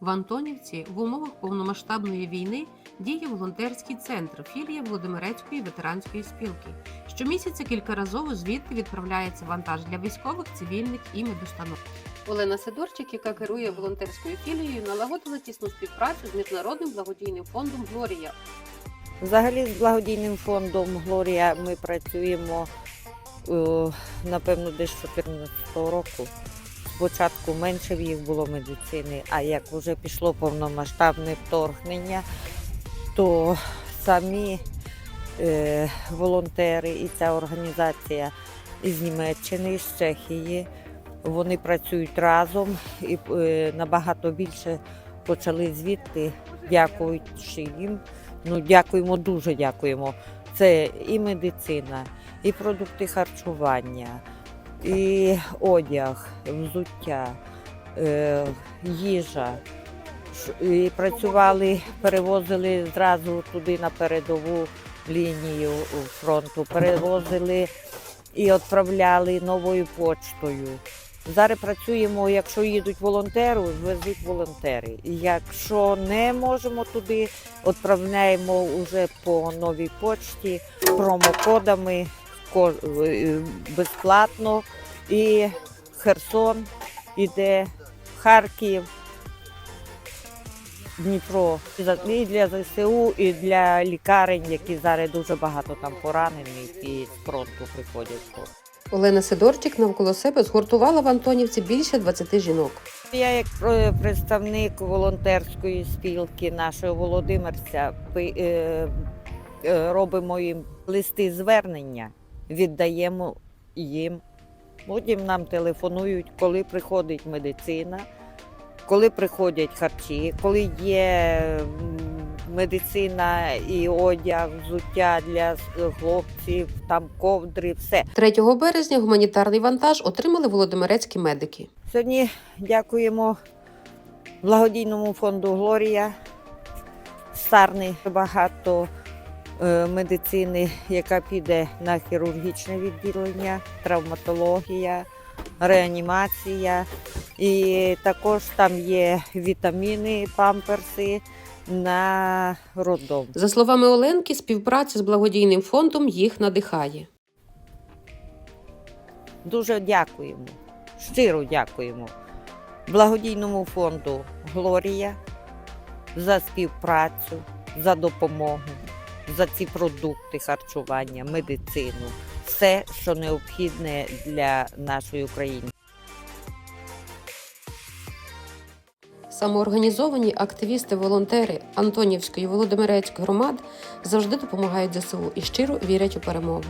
В Антонівці в умовах повномасштабної війни діє волонтерський центр філія Володимирецької ветеранської спілки. Щомісяця кількаразово звідти відправляється вантаж для військових, цивільних і медустанов. Олена Сидорчик, яка керує волонтерською філією, налагодила тісну співпрацю з міжнародним благодійним фондом Глорія. Взагалі з благодійним фондом Глорія ми працюємо е, напевно десь з 2014 року. Спочатку менше в їх було медицини, а як вже пішло повномасштабне вторгнення, то самі е, волонтери і ця організація із Німеччини, з Чехії, вони працюють разом і е, набагато більше почали звідти, дякуючи їм. Ну, дякуємо, дуже дякуємо. Це і медицина, і продукти харчування, і одяг, взуття, е, їжа. І працювали, перевозили зразу туди на передову лінію фронту, перевозили і відправляли новою почтою. Зараз працюємо, якщо їдуть волонтери, везуть волонтери. Якщо не можемо туди, відправляємо вже по новій почті промокодами ко- безплатно. І Херсон іде, Харків, Дніпро. І для ЗСУ, і для лікарень, які зараз дуже багато там поранених і з фронту приходять. Олена Сидорчик навколо себе згуртувала в Антонівці більше 20 жінок. Я як е, представник волонтерської спілки нашого Володимирця е, е, робимо їм листи звернення, віддаємо їм. Потім нам телефонують, коли приходить медицина, коли приходять харчі, коли є медицина і одяг, взуття для хлопців, там ковдри, все. 3 березня гуманітарний вантаж отримали володимирецькі медики. Сьогодні дякуємо благодійному фонду Глорія. Сарни багато медицини, яка піде на хірургічне відділення, травматологія, реанімація. І також там є вітаміни, памперси на роддом. За словами Оленки, співпраця з благодійним фондом їх надихає. Дуже дякуємо, щиро дякуємо благодійному фонду Глорія за співпрацю, за допомогу, за ці продукти харчування, медицину, все, що необхідне для нашої України. Самоорганізовані активісти-волонтери Антонівської Володимирецької громад завжди допомагають ЗСУ і щиро вірять у перемогу.